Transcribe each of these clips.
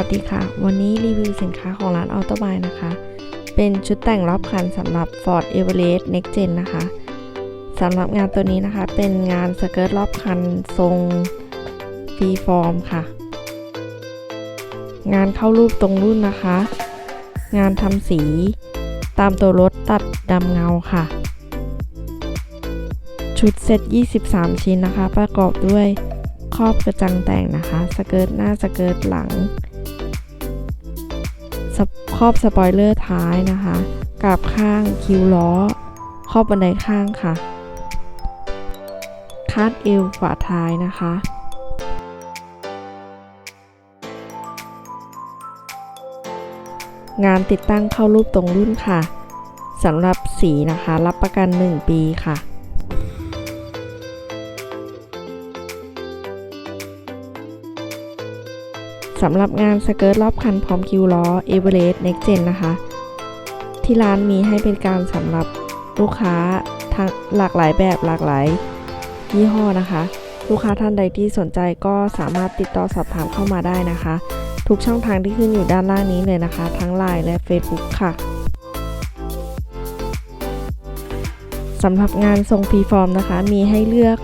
วัสดีค่ะ วันนี้รีวิวสินค้าของร้านออโตบายนะคะ เป็นชุดแต่งรอบคันสำหรับ Ford Everest Next Gen นะคะสำหรับงานตัวนี้นะคะ เป็นงานสเกิร์ตรอบคันทรงฟรีฟอร์มค่ะ งานเข้ารูปตรงรุ่นนะคะ งานทำสีตามตัวรถตัดดำเงาค่ะ ชุดเซต 23 ชิ้นนะคะ ประกอบด้วยครอบกระจังแต่งนะคะ สเกิร์ตหน้าสเกิร์ตหลัง ครอบสปอยเลอร์ท้ายนะคะกราบข้างคิวล้อ ครอบบันไดข้างค่ะคาดเอวฝาท้ายนะคะงานติดตั้งเข้ารูปตรงรุ่นค่ะ สำหรับสีนะคะ รับประกัน 1 ปีค่ะ สำหรับงานสเกิร์ตรอบคันพร้อมคิวล้อ e v e r e s t Next Gen นะคะ ที่ร้านมีให้เป็นการสำหรับลูกค้าทั้งหลากหลายแบบหลากหลายยี่ห้อนะคะ ลูกค้าท่านใดที่สนใจก็สามารถติดต่อสอบถามเข้ามาได้นะคะ ทุกช่องทางที่ขึ้นอยู่ด้านล่างนี้เลยนะคะ ทั้ง Line และ Facebook ค่ะสำหรับงานทรงฟรีฟอร์มนะคะ มีให้เลือก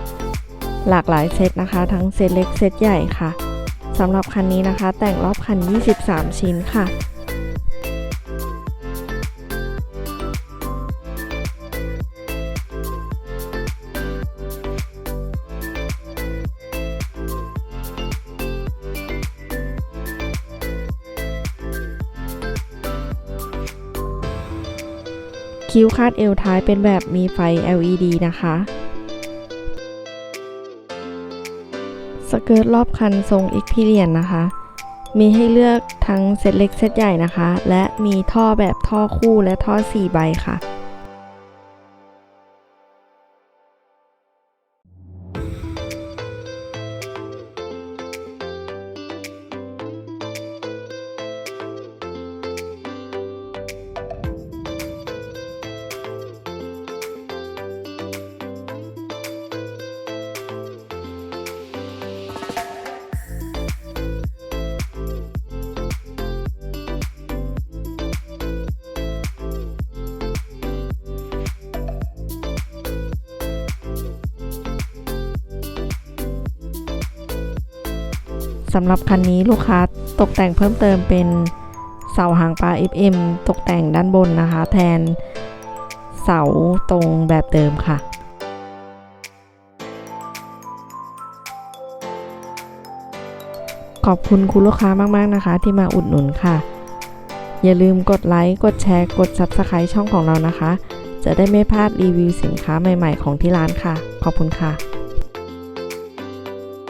หลากหลายเซตนะคะ ทั้งเซตเล็กเซตใหญ่ค่ะ สำหรับคันนี้นะคะ แต่งรอบคัน 23 ชิ้นค่ะคิ้วคาดเอวท้ายเป็นแบบมีไฟ LED นะคะ สเกิร์ตรอบคันทรงอีกพิเรียนนะคะ มีให้เลือกทั้งเซตเล็กเซตใหญ่นะคะ และมีท่อแบบท่อคู่และท่อ 4 ใบค่ะ สำหรับคันนี้ลูกค้าตกแต่งเพิ่มเติมเป็นเสาหางปลา FM ตกแต่งด้านบนนะคะ แทนเสาตรงแบบเดิมค่ะขอบคุณคุณลูกค้ามาก ๆ นะคะ ที่มาอุดหนุนค่ะ อย่าลืมกดไลค์ กดแชร์ กด Subscribe ช่องของเรานะคะ จะได้ไม่พลาดรีวิวสินค้าใหม่ ๆ ของที่ร้านค่ะ ขอบคุณค่ะ